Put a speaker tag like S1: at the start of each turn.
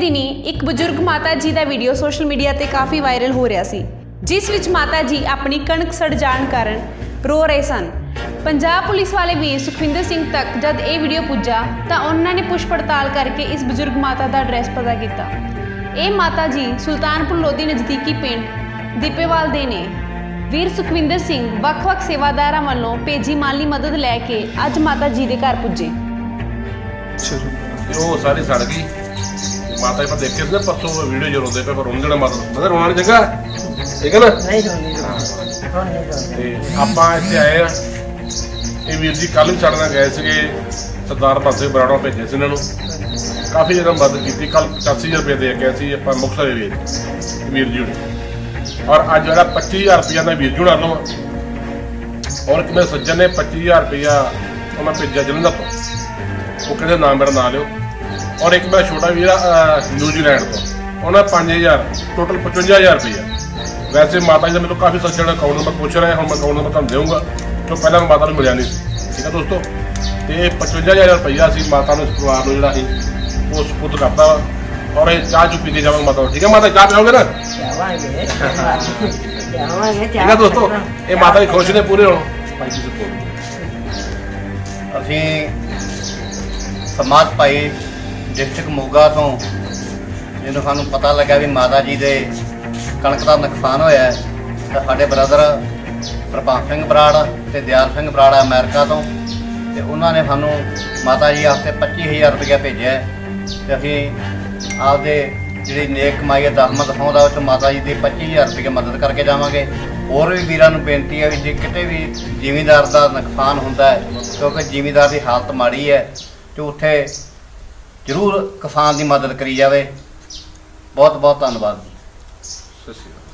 S1: ਦਿਨੀ ਇੱਕ ਬਜ਼ੁਰਗ ਮਾਤਾ ਜੀ ਦਾ ਵੀਡੀਓ ਸੋਸ਼ਲ ਮੀਡੀਆ ਤੇ ਕਾਫੀ ਵਾਇਰਲ ਹੋ ਰਿਹਾ ਸੀ, ਜਿਸ ਵਿੱਚ ਮਾਤਾ ਜੀ ਆਪਣੀ ਕਣਕ ਸੜ ਜਾਣ ਕਾਰਨ ਰੋ ਰਹੇ ਸਨ। ਪੰਜਾਬ ਪੁਲਿਸ ਵਾਲੇ ਵੀਰ ਸੁਖਵਿੰਦਰ ਸਿੰਘ ਤੱਕ ਜਦ ਇਹ ਵੀਡੀਓ ਪੁੱਜਾ, ਤਾਂ ਉਹਨਾਂ ਨੇ ਪੁੱਛ ਪੜਤਾਲ ਕਰਕੇ ਇਸ ਬਜ਼ੁਰਗ ਮਾਤਾ ਦਾ ਐਡਰੈਸ ਪਤਾ ਕੀਤਾ। ਇਹ ਮਾਤਾ ਜੀ ਸੁਲਤਾਨਪੁਰ ਲੋਧੀ ਨਜ਼ਦੀਕੀ ਪਿੰਡ ਦੀਪੇਵਾਲ ਦੇ ਨੇ। ਵੀਰ ਸੁਖਵਿੰਦਰ ਸਿੰਘ ਵੱਖ-ਵੱਖ ਸੇਵਾਦਾਰਾਂ ਵੱਲੋਂ ਭੇਜੀ ਮਾਲੀ ਮਦਦ ਲੈ ਕੇ ਅੱਜ ਮਾਤਾ ਜੀ ਦੇ ਘਰ ਪੁੱਜੇ।
S2: ਉਹ ਸਾਰੀ ਸੜ ਗਈ ਮਾਤਾ ਜੀ ਪਰ ਦੇਖੇ ਸੀ ਨਾ ਪਰਸੋਂ ਵੀਡੀਓ ਜੋ ਰੋਂਦੇ ਪਏ ਪਰ ਰੋਣ ਦੇਣਾ ਮਾਤਾ ਮਦਰ ਰੋਣਾ ਨਹੀਂ ਚੰਗਾ? ਠੀਕ ਹੈ ਨਾ?
S3: ਨਹੀਂ ਰੋਣੀ ਰੋਣੀ
S2: ਤੇ ਆਪਾਂ ਇੱਥੇ ਆਏ ਆ। ਇਹ ਵੀਰ ਜੀ ਕੱਲ ਵੀ ਸਾਡੇ ਨਾਲ ਗਏ ਸੀਗੇ ਸਰਦਾਰ ਪਾਸੇ ਬਰਾੜਾ ਭੇਜੇ ਸੀ ਇਹਨਾਂ ਨੂੰ। ਕਾਫੀ ਜਗ੍ਹਾ ਮਦਦ ਕੀਤੀ। ਕੱਲ 85000 ਰੁਪਏ ਦੇ ਕੇ ਅਸੀਂ ਆਪਾਂ ਮੁਕਤਸਰ ਵੀਰ ਵੀਰ ਜੀ ਨੂੰ ਔਰ ਅੱਜ ਜਿਹੜਾ 25000 ਰੁਪਏ ਦਾ ਵੀਰ ਜੀ ਨਾਲ ਲਵਾਂ ਔਰ ਕਿਵੇਂ ਸੱਜਣ ਨੇ 25000 ਰੁਪਇਆ ਉਹਨਾਂ ਭੇਜਿਆ ਜਲੰਧਰ ਤੋਂ। ਉਹ ਕਹਿੰਦੇ ਨਾਮ ਮੇਰਾ ਨਾਂ ਲਿਓ। ਔਰ ਇੱਕ ਮੇਰਾ ਛੋਟਾ ਵੀਰ ਆ, ਅਹ, ਨਿਊਜ਼ੀਲੈਂਡ ਤੋਂ। ਉਹਨਾਂ 5000 ਟੋਟਲ 55000 ਰੁਪਇਆ ਵੈਸੇ ਮਾਤਾ ਜੀ ਦਾ ਮੈਨੂੰ ਕਾਫੀ ਸੱਜਣ ਅਕਾਊਂਟ ਨੰਬਰ ਪੁੱਛ ਰਿਹਾ ਹੁਣ ਮੈਂ ਅਕਾਊਂਟ ਨੰਬਰ ਤੁਹਾਨੂੰ ਦੇਵਾਂਗਾ ਕਿਉਂ ਪਹਿਲਾਂ ਮਾਤਾ ਨੂੰ ਮਿਲਿਆ ਨਹੀਂ ਸੀ। ਠੀਕ ਹੈ ਦੋਸਤੋ? ਤੇ ਇਹ 55000 ਰੁਪਈਆ ਅਸੀਂ ਮਾਤਾ ਨੂੰ ਇਸ ਪਰਿਵਾਰ ਨੂੰ ਜਿਹੜਾ ਸੀ ਉਹ ਸਪੁੱਤ ਕਰਤਾ ਵਾ। ਔਰ ਇਹ ਚਾਹ ਚੁ ਕੇ ਜਾਵਾਂਗੇ ਮਾਤਾ ਨੂੰ ਠੀਕ ਹੈ ਮਾਤਾ ਚਾਹ ਪਿਆਓਗੇ ਨਾ?
S3: ਜਾਵਾਂਗੇ ਜਾਵਾਂਗੇ
S2: ਠੀਕ ਹੈ ਦੋਸਤੋ? ਇਹ ਮਾਤਾ ਜੀ ਖੁਸ਼ ਨੇ ਪੂਰੇ ਹੁਣ।
S4: ਅਸੀਂ ਸਮਾਜ ਭਾਈ ਡਿਸਟ੍ਰਿਕਟ ਮੋਗਾ ਤੋਂ ਜਦੋਂ ਸਾਨੂੰ ਪਤਾ ਲੱਗਾ ਵੀ ਮਾਤਾ ਜੀ ਦੇ ਕਣਕ ਦਾ ਨੁਕਸਾਨ ਹੋਇਆ ਹੈ, ਤਾਂ ਸਾਡੇ ਬ੍ਰਦਰ ਪ੍ਰਭਾਤ ਸਿੰਘ ਬਰਾੜ ਤੇ ਦਿਆਲ ਸਿੰਘ ਬਰਾੜ ਅਮਰੀਕਾ ਤੋਂ ਤੇ ਉਹਨਾਂ ਨੇ ਸਾਨੂੰ ਮਾਤਾ ਜੀ ਵਾਸਤੇ 25000 ਰੁਪਏ ਭੇਜਿਆ ਹੈ ਤੇ ਅਸੀਂ ਆਪਦੇ ਜਿਹੜੀ ਨੇਕ ਕਮਾਈ ਹੈ ਦਸਮਤ ਦਿਖਾਉਂਦਾ ਉਹ 'ਚ ਮਾਤਾ ਜੀ ਦੀ 25000 ਰੁਪਏ ਮਦਦ ਕਰਕੇ ਜਾਵਾਂਗੇ। ਹੋਰ ਵੀ ਵੀਰਾਂ ਨੂੰ ਬੇਨਤੀ ਹੈ ਵੀ ਜੇ ਕਿਤੇ ਵੀ ਜ਼ਿਮੀਂਦਾਰ ਦਾ ਨੁਕਸਾਨ ਹੁੰਦਾ ਹੈ ਕਿਉਂਕਿ ਜ਼ਿਮੀਂਦਾਰ ਦੀ ਹਾਲਤ ਮਾੜੀ ਹੈ ਤੇ ਉੱਥੇ ਜ਼ਰੂਰ ਕਿਸਾਨ ਦੀ ਮਦਦ ਕਰੀ ਜਾਵੇ। ਬਹੁਤ ਬਹੁਤ ਧੰਨਵਾਦ
S2: ਸਤਿ ਸ਼੍ਰੀ ਅਕਾਲ।